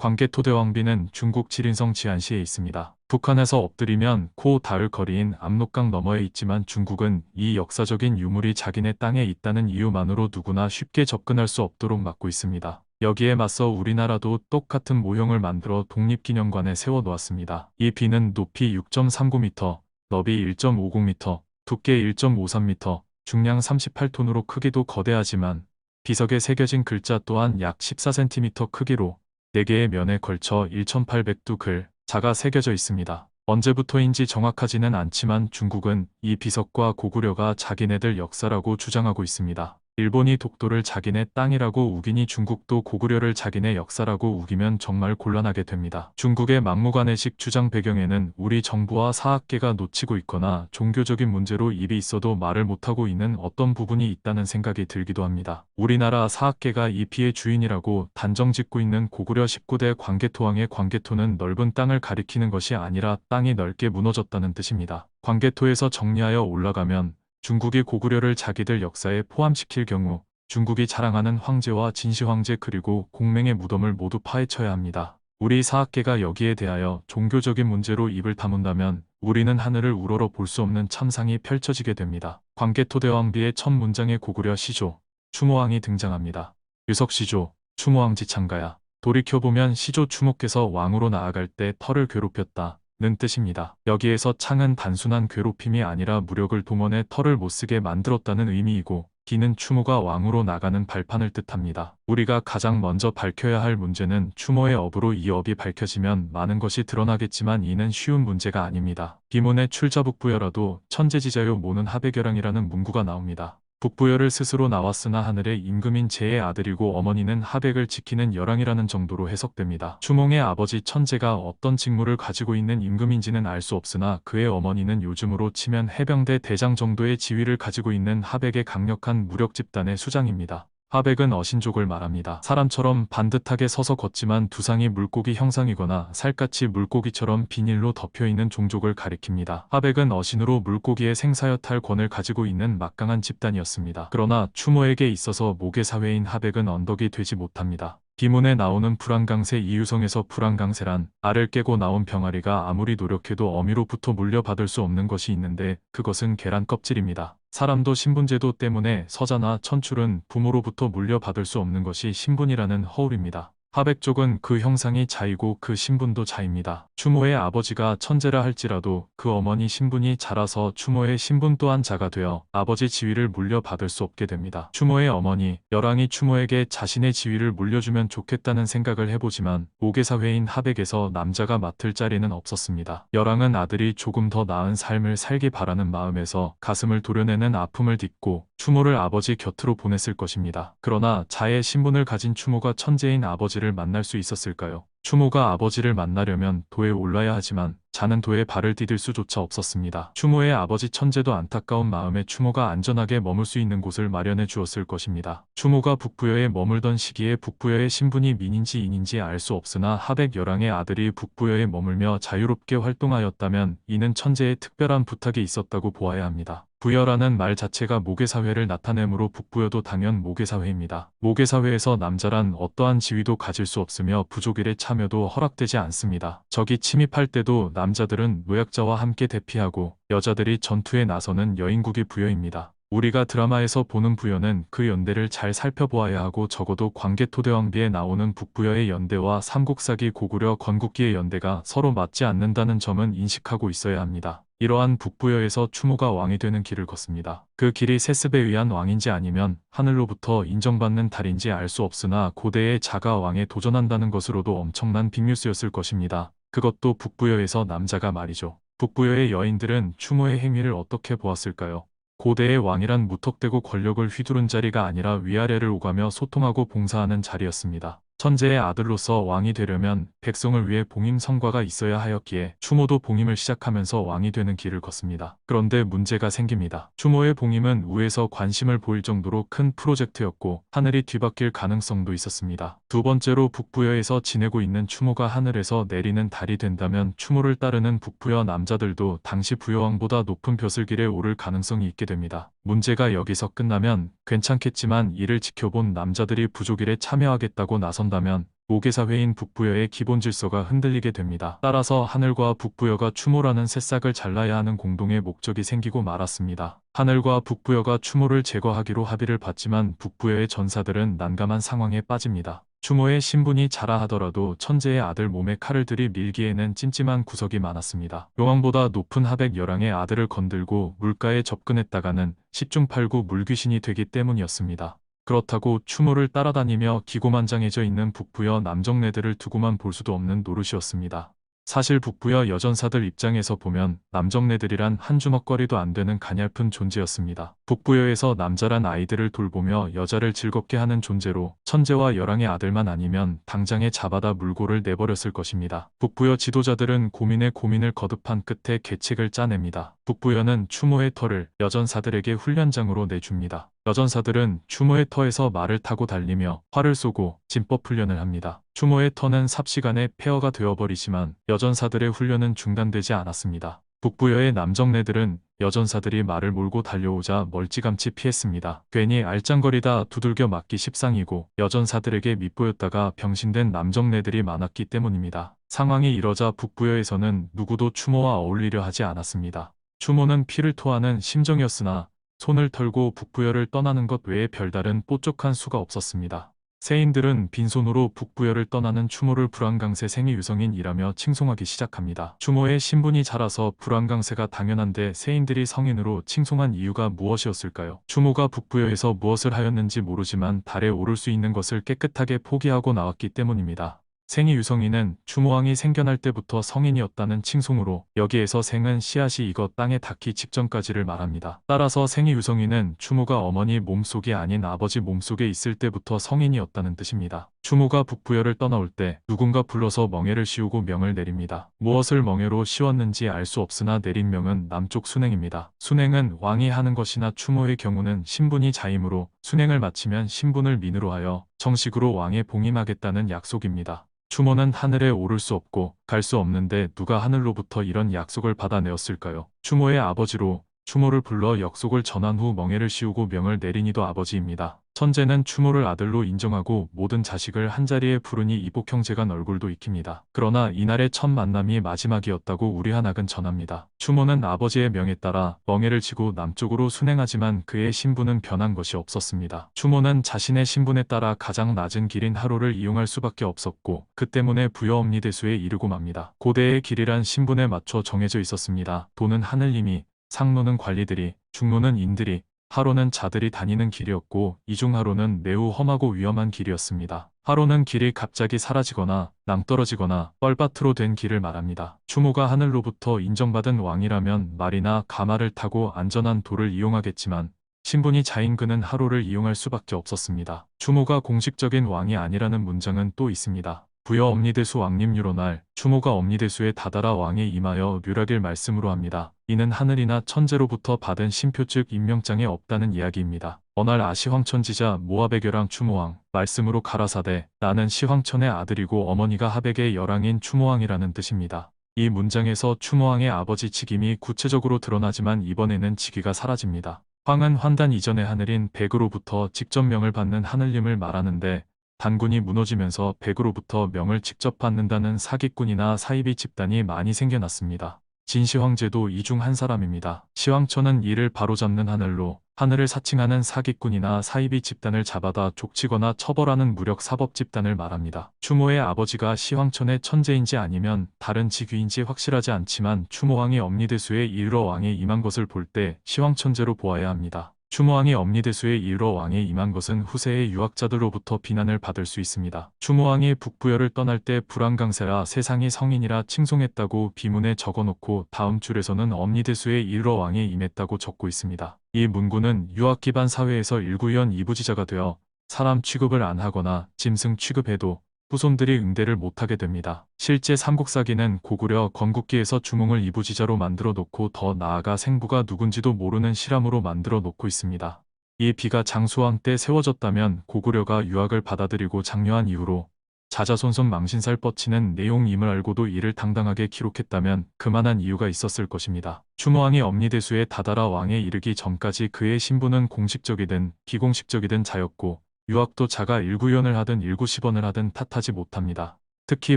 광개토대 왕비는 중국 지린성 지안시에 있습니다. 북한에서 엎드리면 코 닿을 거리인 압록강 너머에 있지만 중국은 이 역사적인 유물이 자기네 땅에 있다는 이유만으로 누구나 쉽게 접근할 수 없도록 막고 있습니다. 여기에 맞서 우리나라도 똑같은 모형을 만들어 독립기념관에 세워 놓았습니다. 이 비는 높이 6.39m, 너비 1.50m, 두께 1.53m, 중량 38톤으로 크기도 거대하지만 비석에 새겨진 글자 또한 약 14cm 크기로 4개의 면에 걸쳐 1800두 글, 자가 새겨져 있습니다. 언제부터인지 정확하지는 않지만 중국은 이 비석과 고구려가 자기네들 역사라고 주장하고 있습니다. 일본이 독도를 자기네 땅이라고 우기니 중국도 고구려를 자기네 역사라고 우기면 정말 곤란하게 됩니다. 중국의 막무가내식 주장 배경에는 우리 정부와 사학계가 놓치고 있거나 종교적인 문제로 입이 있어도 말을 못하고 있는 어떤 부분이 있다는 생각이 들기도 합니다. 우리나라 사학계가 이 피의 주인이라고 단정 짓고 있는 고구려 19대 광개토왕의 광개토는 넓은 땅을 가리키는 것이 아니라 땅이 넓게 무너졌다는 뜻입니다. 광개토에서 정리하여 올라가면 중국이 고구려를 자기들 역사에 포함시킬 경우 중국이 자랑하는 황제와 진시황제 그리고 공맹의 무덤을 모두 파헤쳐야 합니다. 우리 사학계가 여기에 대하여 종교적인 문제로 입을 다문다면 우리는 하늘을 우러러 볼 수 없는 참상이 펼쳐지게 됩니다. 광개토대왕비의 첫 문장에 고구려 시조, 추모왕이 등장합니다. 유석 시조, 추모왕 지창가야. 돌이켜보면 시조 추모께서 왕으로 나아갈 때 털을 괴롭혔다. 는 뜻입니다. 여기에서 창은 단순한 괴롭힘이 아니라 무력을 동원해 털을 못쓰게 만들었다는 의미이고 기는 추모가 왕으로 나가는 발판을 뜻합니다. 우리가 가장 먼저 밝혀야 할 문제는 추모의 업으로 이 업이 밝혀지면 많은 것이 드러나겠지만 이는 쉬운 문제가 아닙니다. 비문의 출자북부여라도 천재지자요 모는 하백여랑이라는 문구가 나옵니다. 북부여를 스스로 나왔으나 하늘의 임금인 제의 아들이고 어머니는 하백을 지키는 여랑이라는 정도로 해석됩니다. 추몽의 아버지 천재가 어떤 직무를 가지고 있는 임금인지는 알 수 없으나 그의 어머니는 요즘으로 치면 해병대 대장 정도의 지위를 가지고 있는 하백의 강력한 무력 집단의 수장입니다. 하백은 어신족을 말합니다. 사람처럼 반듯하게 서서 걷지만 두상이 물고기 형상이거나 살갗이 물고기처럼 비닐로 덮여있는 종족을 가리킵니다. 하백은 어신으로 물고기의 생사여탈 권을 가지고 있는 막강한 집단이었습니다. 그러나 추모에게 있어서 모계 사회인 하백은 언덕이 되지 못합니다. 비문에 나오는 불안강세 이유성에서 불안강세란 알을 깨고 나온 병아리가 아무리 노력해도 어미로부터 물려받을 수 없는 것이 있는데 그것은 계란 껍질입니다. 사람도 신분제도 때문에 서자나 천출은 부모로부터 물려받을 수 없는 것이 신분이라는 허울입니다. 하백족은 그 형상이 자이고 그 신분도 자입니다. 추모의 아버지가 천재라 할지라도 그 어머니 신분이 자라서 추모의 신분 또한 자가 되어 아버지 지위를 물려받을 수 없게 됩니다. 추모의 어머니 여랑이 추모에게 자신의 지위를 물려주면 좋겠다는 생각을 해보지만 모계사회인 하백에서 남자가 맡을 자리는 없었습니다. 여랑은 아들이 조금 더 나은 삶을 살기 바라는 마음에서 가슴을 도려내는 아픔을 딛고 추모를 아버지 곁으로 보냈을 것입니다. 그러나 자의 신분을 가진 추모가 천재인 아버지 를 만날 수 있었을까요? 추모가 아버지를 만나려면 도에 올라야 하지만 자는 도에 발을 디딜 수조차 없었습니다. 추모의 아버지 천재도 안타까운 마음에 추모가 안전하게 머물 수 있는 곳을 마련해 주었을 것입니다. 추모가 북부여에 머물던 시기에 북부여의 신분이 민인지 인인지 알 수 없으나 하백 열왕의 아들이 북부여에 머물며 자유롭게 활동하였다면 이는 천재의 특별한 부탁이 있었다고 보아야 합니다. 부여라는 말 자체가 모계사회를 나타내므로 북부여도 당연 모계사회입니다. 모계사회에서 남자란 어떠한 지위도 가질 수 없으며 부족일의 참여도 허락되지 않습니다. 적이 침입할 때도 남자들은 노약자와 함께 대피하고 여자들이 전투에 나서는 여인국이 부여입니다. 우리가 드라마에서 보는 부여는 그 연대를 잘 살펴보아야 하고 적어도 광개토대왕비에 나오는 북부여의 연대와 삼국사기 고구려 건국기의 연대가 서로 맞지 않는다는 점은 인식하고 있어야 합니다. 이러한 북부여에서 추모가 왕이 되는 길을 걷습니다. 그 길이 세습에 의한 왕인지 아니면 하늘로부터 인정받는 달인지 알 수 없으나 고대의 자가 왕에 도전한다는 것으로도 엄청난 빅뉴스였을 것입니다. 그것도 북부여에서 남자가 말이죠. 북부여의 여인들은 추모의 행위를 어떻게 보았을까요? 고대의 왕이란 무턱대고 권력을 휘두른 자리가 아니라 위아래를 오가며 소통하고 봉사하는 자리였습니다. 천재의 아들로서 왕이 되려면 백성을 위해 봉임 성과가 있어야 하였기에 추모도 봉임을 시작하면서 왕이 되는 길을 걷습니다. 그런데 문제가 생깁니다. 추모의 봉임은 우에서 관심을 보일 정도로 큰 프로젝트였고 하늘이 뒤바뀔 가능성도 있었습니다. 두 번째로 북부여에서 지내고 있는 추모가 하늘에서 내리는 달이 된다면 추모를 따르는 북부여 남자들도 당시 부여왕보다 높은 벼슬길에 오를 가능성이 있게 됩니다. 문제가 여기서 끝나면 괜찮겠지만 이를 지켜본 남자들이 부족일에 참여하겠다고 나선다면 모계사회인 북부여의 기본 질서가 흔들리게 됩니다. 따라서 하늘과 북부여가 추모라는 새싹을 잘라야 하는 공동의 목적이 생기고 말았습니다. 하늘과 북부여가 추모를 제거하기로 합의를 받지만 북부여의 전사들은 난감한 상황에 빠집니다. 추모의 신분이 자라 하더라도 천재의 아들 몸에 칼을 들이 밀기에는 찜찜한 구석이 많았습니다. 용왕보다 높은 하백 열왕의 아들을 건들고 물가에 접근했다가는 10중 8구 물귀신이 되기 때문이었습니다. 그렇다고 추모를 따라다니며 기고만장해져 있는 북부여 남정네들을 두고만 볼 수도 없는 노릇이었습니다. 사실 북부여 여전사들 입장에서 보면 남정네들이란 한 주먹거리도 안 되는 가냘픈 존재였습니다. 북부여에서 남자란 아이들을 돌보며 여자를 즐겁게 하는 존재로 천재와 열왕의 아들만 아니면 당장에 잡아다 물고를 내버렸을 것입니다. 북부여 지도자들은 고민에 고민을 거듭한 끝에 계책을 짜냅니다. 북부여는 추모의 터를 여전사들에게 훈련장으로 내줍니다. 여전사들은 추모의 터에서 말을 타고 달리며 활을 쏘고 진법 훈련을 합니다. 추모의 터는 삽시간에 폐허가 되어버리지만 여전사들의 훈련은 중단되지 않았습니다. 북부여의 남정네들은 여전사들이 말을 몰고 달려오자 멀찌감치 피했습니다. 괜히 알짱거리다 두들겨 맞기 십상이고 여전사들에게 밑보였다가 병신된 남정네들이 많았기 때문입니다. 상황이 이러자 북부여에서는 누구도 추모와 어울리려 하지 않았습니다. 추모는 피를 토하는 심정이었으나 손을 털고 북부여를 떠나는 것 외에 별다른 뽀족한 수가 없었습니다. 세인들은 빈손으로 북부여를 떠나는 추모를 불안강세 생이 유성인이라며 칭송하기 시작합니다. 추모의 신분이 자라서 불안강세가 당연한데 세인들이 성인으로 칭송한 이유가 무엇이었을까요? 추모가 북부여에서 무엇을 하였는지 모르지만 달에 오를 수 있는 것을 깨끗하게 포기하고 나왔기 때문입니다. 생이 유성인은 추모왕이 생겨날 때부터 성인이었다는 칭송으로 여기에서 생은 씨앗이 익어 땅에 닿기 직전까지를 말합니다. 따라서 생이 유성인은 추모가 어머니 몸속이 아닌 아버지 몸속에 있을 때부터 성인이었다는 뜻입니다. 추모가 북부여를 떠나올 때 누군가 불러서 멍해를 씌우고 명을 내립니다. 무엇을 멍해로 씌웠는지 알 수 없으나 내린 명은 남쪽 순행입니다. 순행은 왕이 하는 것이나 추모의 경우는 신분이 자임으로 순행을 마치면 신분을 민으로 하여 정식으로 왕에 봉임하겠다는 약속입니다. 추모는 하늘에 오를 수 없고 갈 수 없는데 누가 하늘로부터 이런 약속을 받아내었을까요? 추모의 아버지로 추모를 불러 약속을 전한 후 멍해를 씌우고 명을 내린 이도 아버지입니다. 천재는 추모를 아들로 인정하고 모든 자식을 한자리에 부르니 이복 형제간 얼굴도 익힙니다. 그러나 이날의 첫 만남이 마지막이었다고 우리 한학은 전합니다. 추모는 아버지의 명에 따라 멍해를 치고 남쪽으로 순행하지만 그의 신분은 변한 것이 없었습니다. 추모는 자신의 신분에 따라 가장 낮은 길인 하루를 이용할 수밖에 없었고 그 때문에 부여엄니 대수에 이르고 맙니다. 고대의 길이란 신분에 맞춰 정해져 있었습니다. 도는 하늘님이 상로는 관리들이, 중로는 인들이, 하로는 자들이 다니는 길이었고 이중 하로는 매우 험하고 위험한 길이었습니다. 하로는 길이 갑자기 사라지거나 낭떠러지거나 뻘밭으로 된 길을 말합니다. 추모가 하늘로부터 인정받은 왕이라면 말이나 가마를 타고 안전한 도를 이용하겠지만 신분이 자인 그는 하로를 이용할 수밖에 없었습니다. 추모가 공식적인 왕이 아니라는 문장은 또 있습니다. 부여 엄니대수 왕님 유로 날 추모가 엄니대수에 다다라 왕에 임하여 류락일 말씀으로 합니다. 이는 하늘이나 천재로부터 받은 신표 즉 임명장에 없다는 이야기입니다. 어날 아시황천지자 결왕 추모왕 말씀으로 가라사대 나는 시황천의 아들이고 어머니가 하백의 열왕인 추모왕이라는 뜻입니다. 이 문장에서 추모왕의 아버지 직임이 구체적으로 드러나지만 이번에는 직위가 사라집니다. 황은 환단 이전의 하늘인 백으로부터 직접 명을 받는 하늘님을 말하는데 단군이 무너지면서 백으로부터 명을 직접 받는다는 사기꾼이나 사이비 집단이 많이 생겨났습니다. 진시황제도 이 중 한 사람입니다. 시황천은 이를 바로잡는 하늘로 하늘을 사칭하는 사기꾼이나 사이비 집단을 잡아다 족치거나 처벌하는 무력 사법 집단을 말합니다. 추모의 아버지가 시황천의 천재인지 아니면 다른 직위인지 확실하지 않지만 추모왕이 엄니대수에 이르러 왕에 임한 것을 볼 때 시황천재로 보아야 합니다. 추모왕이 엄니대수에 이르러 왕에 임한 것은 후세의 유학자들로부터 비난을 받을 수 있습니다. 추모왕이 북부여를 떠날 때 불안강세라 세상이 성인이라 칭송했다고 비문에 적어놓고 다음 줄에서는 엄니대수에 이르러 왕에 임했다고 적고 있습니다. 이 문구는 유학 기반 사회에서 일구연 이부지자가 되어 사람 취급을 안 하거나 짐승 취급해도 후손들이 응대를 못하게 됩니다. 실제 삼국사기는 고구려 건국기에서 주몽을 이부지자로 만들어 놓고 더 나아가 생부가 누군지도 모르는 실함으로 만들어 놓고 있습니다. 이 비가 장수왕 때 세워졌다면 고구려가 유학을 받아들이고 장려한 이후로 자자손손 망신살 뻗치는 내용임을 알고도 이를 당당하게 기록했다면 그만한 이유가 있었을 것입니다. 추모왕이 엄니대수에 다다라 왕에 이르기 전까지 그의 신분은 공식적이든 비공식적이든 자였고 유학도 자가 일구연을 하든 일구십원을 하든 탓하지 못합니다. 특히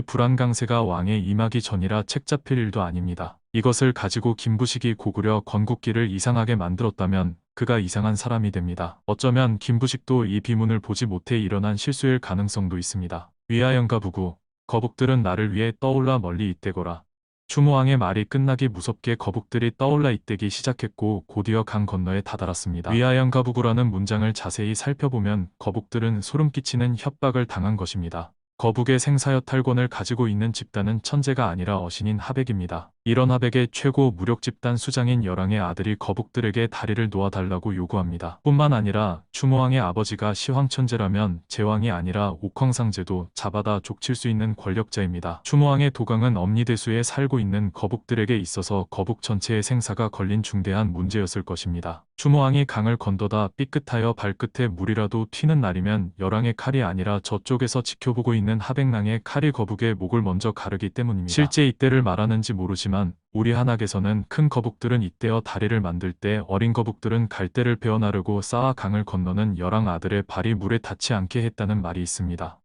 불안강세가 왕의 임하기 전이라 책 잡힐 일도 아닙니다. 이것을 가지고 김부식이 고구려 건국기를 이상하게 만들었다면 그가 이상한 사람이 됩니다. 어쩌면 김부식도 이 비문을 보지 못해 일어난 실수일 가능성도 있습니다. 위하영가 부구 거북들은 나를 위해 떠올라 멀리 있대거라. 추모왕의 말이 끝나기 무섭게 거북들이 떠올라 있대기 시작했고 곧이어 강 건너에 다다랐습니다. 위하영 가부구라는 문장을 자세히 살펴보면 거북들은 소름 끼치는 협박을 당한 것입니다. 거북의 생사여 탈권을 가지고 있는 집단은 천재가 아니라 어신인 하백입니다. 이런 하백의 최고 무력 집단 수장인 열왕의 아들이 거북들에게 다리를 놓아달라고 요구합니다. 뿐만 아니라 추모왕의 아버지가 시황천재라면 제왕이 아니라 옥황상제도 잡아다 족칠 수 있는 권력자입니다. 추모왕의 도강은 엄니대수에 살고 있는 거북들에게 있어서 거북 전체의 생사가 걸린 중대한 문제였을 것입니다. 추모왕이 강을 건너다 삐끗하여 발끝에 물이라도 튀는 날이면 열왕의 칼이 아니라 저쪽에서 지켜보고 있는 하백랑의 칼이 거북의 목을 먼저 가르기 때문입니다. 실제 이때를 말하는지 모르 지만 우리 한학에서는 큰 거북들은 이때어 다리를 만들 때 어린 거북들은 갈대를 베어 나르고 쌓아 강을 건너는 열왕 아들의 발이 물에 닿지 않게 했다는 말이 있습니다.